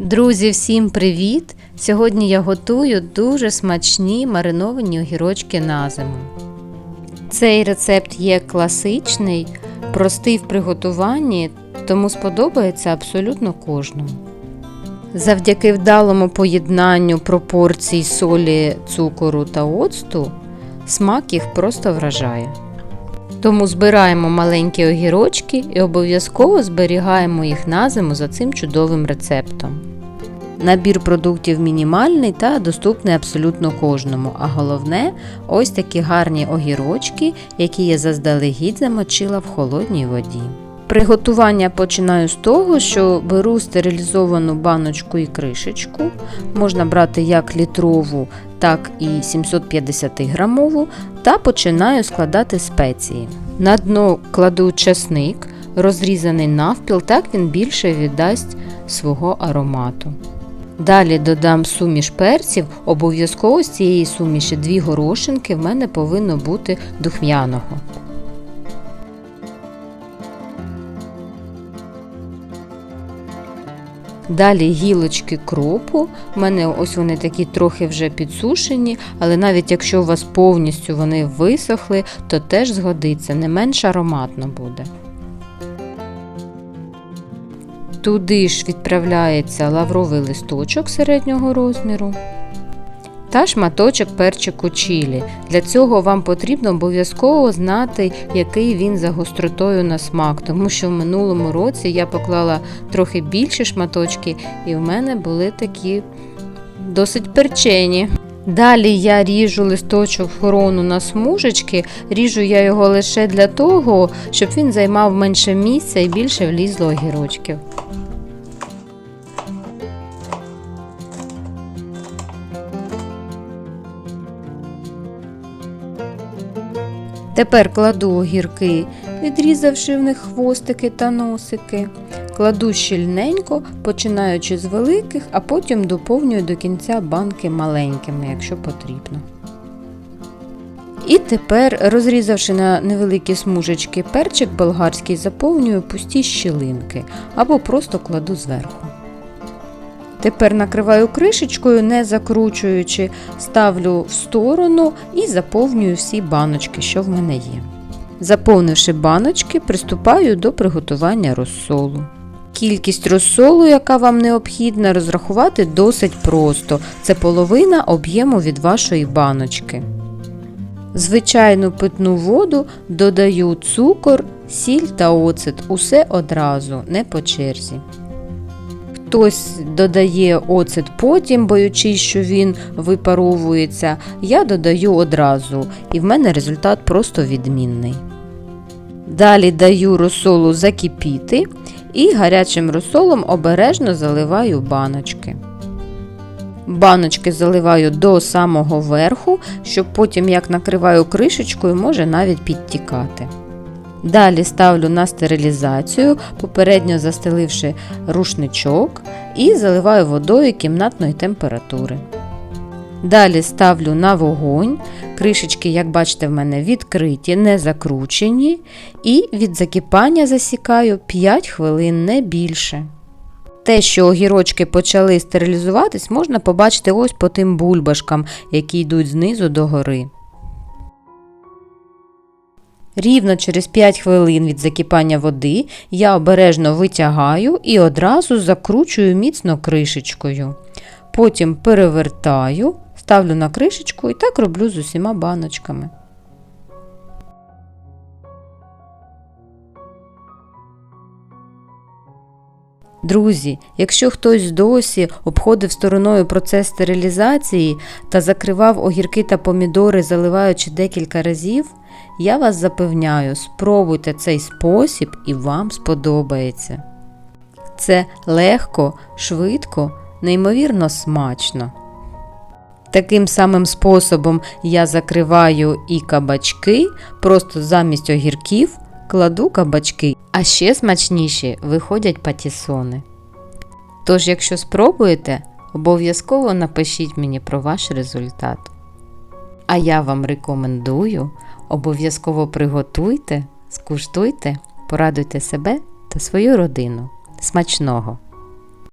Друзі, всім привіт! Сьогодні я готую дуже смачні мариновані огірочки на зиму. Цей рецепт є класичний, простий в приготуванні, тому сподобається абсолютно кожному. Завдяки вдалому поєднанню пропорцій солі, цукору та оцту смак їх просто вражає. Тому збираємо маленькі огірочки і обов'язково зберігаємо їх на зиму за цим чудовим рецептом. Набір продуктів мінімальний та доступний абсолютно кожному. А головне, ось такі гарні огірочки, які я заздалегідь замочила в холодній воді. Приготування починаю з того, що беру стерилізовану баночку і кришечку. Можна брати як літрову, так і 750 грамову, та починаю складати спеції. На дно кладу часник, розрізаний навпіл, так він більше віддасть свого аромату. Далі додам суміш перців, обов'язково з цієї суміші дві горошинки в мене повинно бути духмяного. Далі гілочки кропу. У мене ось вони такі трохи вже підсушені, але навіть якщо у вас повністю вони висохли, то теж згодиться, не менш ароматно буде. Туди ж відправляється лавровий листочок середнього розміру та шматочок перчику чилі. Для цього вам потрібно обов'язково знати, який він за гостротою на смак, тому що в минулому році я поклала трохи більше шматочки, і в мене були такі досить перчені. Далі я ріжу листочок хорону на смужечки, ріжу я його лише для того, щоб він займав менше місця і більше влізло огірочків. Тепер кладу огірки, відрізавши в них хвостики та носики. Кладу щільненько, починаючи з великих, а потім доповнюю до кінця банки маленькими, якщо потрібно. І тепер, розрізавши на невеликі смужечки перчик болгарський, заповнюю пусті щілинки або просто кладу зверху. Тепер накриваю кришечкою, не закручуючи, ставлю в сторону і заповнюю всі баночки, що в мене є. Заповнивши баночки, приступаю до приготування розсолу. Кількість розсолу, яка вам необхідна, розрахувати досить просто. Це половина об'єму від вашої баночки. Звичайну питну воду додаю цукор, сіль та оцет. Усе одразу, не по черзі. Хтось додає оцет потім, боючись, що він випаровується. Я додаю одразу, і в мене результат просто відмінний. Далі даю розсолу закипіти і гарячим розсолом обережно заливаю баночки. Баночки заливаю до самого верху, щоб потім, як накриваю кришечкою, може навіть підтікати. Далі ставлю на стерилізацію, попередньо застеливши рушничок і заливаю водою кімнатної температури. Далі ставлю на вогонь, кришечки, як бачите, в мене відкриті, не закручені, і від закипання засікаю 5 хвилин, не більше. Те, що огірочки почали стерилізуватись, можна побачити ось по тим бульбашкам, які йдуть знизу до гори. Рівно через 5 хвилин від закипання води я обережно витягаю і одразу закручую міцно кришечкою. Потім перевертаю, ставлю на кришечку і так роблю з усіма баночками. Друзі, якщо хтось досі обходив стороною процес стерилізації та закривав огірки та помідори, заливаючи декілька разів, я вас запевняю, спробуйте цей спосіб і вам сподобається. Це легко, швидко, неймовірно смачно. Таким самим способом я закриваю і кабачки, просто замість огірків кладу кабачки, а ще смачніші виходять патісони. Тож, якщо спробуєте, обов'язково напишіть мені про ваш результат. А я вам рекомендую, обов'язково приготуйте, скуштуйте, порадуйте себе та свою родину. Смачного!